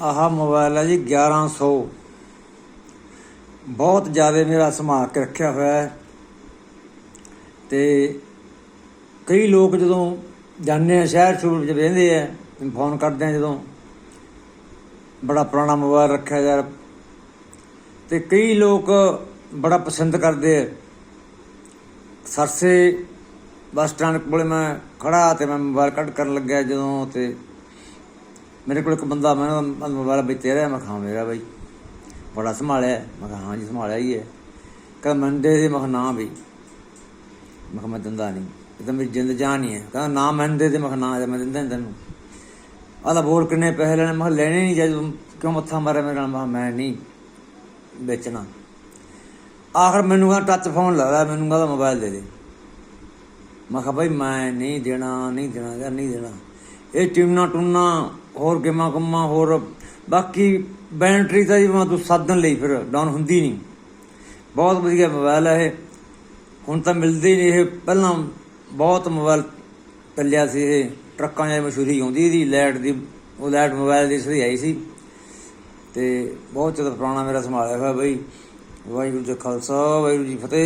ਆਹ ਮੋਬਾਈਲ ਹੈ ਜੀ 1100 ਬਹੁਤ ਜ਼ਿਆਦਾ ਮੇਰਾ ਸੰਭਾਲ ਕੇ ਰੱਖਿਆ ਹੋਇਆ ਹੈ। ਤੇ ਕਈ ਲੋਕ ਜਦੋਂ ਜਾਂਦੇ ਆ, ਸ਼ਹਿਰ ਛੂਰ ਵਿੱਚ ਰਹਿੰਦੇ ਆ, ਫੋਨ ਕਰਦੇ ਆ ਜਦੋਂ। ਬੜਾ ਪੁਰਾਣਾ ਮੋਬਾਈਲ ਰੱਖਿਆ ਯਾਰ ਤੇ ਕਈ ਲੋਕ ਬੜਾ ਪਸੰਦ ਕਰਦੇ ਆ। ਸਰਸੇ ਬੱਸ ਸਟੈਂਡ ਕੋਲੇ ਮੈਂ ਖੜਾ ਤੇ ਮੈਂ ਮੋਬਾਈਲ ਕੱਢ ਕਰਨ ਲੱਗਿਆ ਜਦੋਂ ਤੇ ਮੇਰੇ ਕੋਲ ਇੱਕ ਬੰਦਾ, ਮੈਂ ਮੋਬਾਈਲ ਵਿੱਚ ਤੇਰਾ ਮੈਂ ਕਿਹਾ ਮੇਰਾ ਬਈ। ਬੜਾ ਸੰਭਾਲਿਆ, ਮੈਂ ਕਿਹਾ ਹਾਂ ਜੀ, ਸੰਭਾਲਿਆ ਹੀ ਹੈ। ਕਹਿੰਦਾ ਮੰਦੇ ਦੇ ਮੈਂ ਨਾ ਬਈ। ਮੈਂ ਕਿਹਾ ਮੈਂ ਦਿੰਦਾ ਨਹੀਂ। ਇਹ ਤਾਂ ਮੇਰੀ ਜਿੰਦ ਜਾਨ ਹੀ ਹੈ। ਕਹਿੰਦਾ ਨਾ ਮੰਦੇ ਤੇ ਮੈਂ ਨਾ ਮੈਂ ਦਿੰਦਾ ਨਹੀਂ ਤੈਨੂੰ। ਆਦਾ ਬੋਲ ਕਿੰਨੇ ਪੈਸੇ ਲੈਣੇ, ਮੈਂ ਲੈਣੇ ਨਹੀਂ ਜਦ ਕਿਉਂ ਮੱਥਾ ਮਾਰਿਆ ਮੇਰੇ ਨਾਲ? ਮੈਂ ਮੈਂ ਨਹੀਂ ਵੇਚਣਾ। ਆਖਰ ਮੈਨੂੰ ਕਹਿੰਦਾ ਟੱਚ ਫੋਨ ਲੱਗਦਾ ਮੈਨੂੰ ਕਹਿੰਦਾ ਮੋਬਾਈਲ ਦੇ ਦੇ। ਮੈਂ ਕਿਹਾ ਭਾਈ ਮੈਂ ਨਹੀਂ ਦੇਣਾ ਨਹੀਂ ਦੇਣਾ ਯਾਰ ਨਹੀਂ ਦੇਣਾ। ਇਹ ਟਿਮਨਾ ਟੁੰਨਾ, ਹੋਰ ਗੇਮਾਂ ਕੰਮਾਂ, ਹੋਰ ਬਾਕੀ ਬੈਟਰੀ ਤਾਂ ਜੀ ਮੈਂ ਤੂੰ ਸਾਧਨ ਲਈ ਫਿਰ ਡਾਊਨ ਹੁੰਦੀ ਨਹੀਂ। ਬਹੁਤ ਵਧੀਆ ਮੋਬਾਈਲ ਹੈ ਇਹ। ਹੁਣ ਤਾਂ ਮਿਲਦੇ ਹੀ ਨਹੀਂ ਇਹ। ਪਹਿਲਾਂ ਬਹੁਤ ਮੋਬਾਈਲ ਚੱਲਿਆ ਸੀ ਇਹ। ਟਰੱਕਾਂ 'ਚ ਮਸ਼ਹੂਰੀ ਆਉਂਦੀ ਇਹਦੀ ਲੈਟ ਦੀ, ਉਹ ਲੈਟ ਮੋਬਾਈਲ ਦੀ ਸਹੀ ਆਈ ਸੀ। ਤੇ ਬਹੁਤ ਜ਼ਿਆਦਾ ਪੁਰਾਣਾ ਮੇਰਾ ਸੰਭਾਲਿਆ ਹੋਇਆ ਬਈ। ਵਾਹਿਗੁਰੂ ਜੀ ਖਾਲਸਾ, ਵਾਹਿਗੁਰੂ ਜੀ ਫਤਿਹ।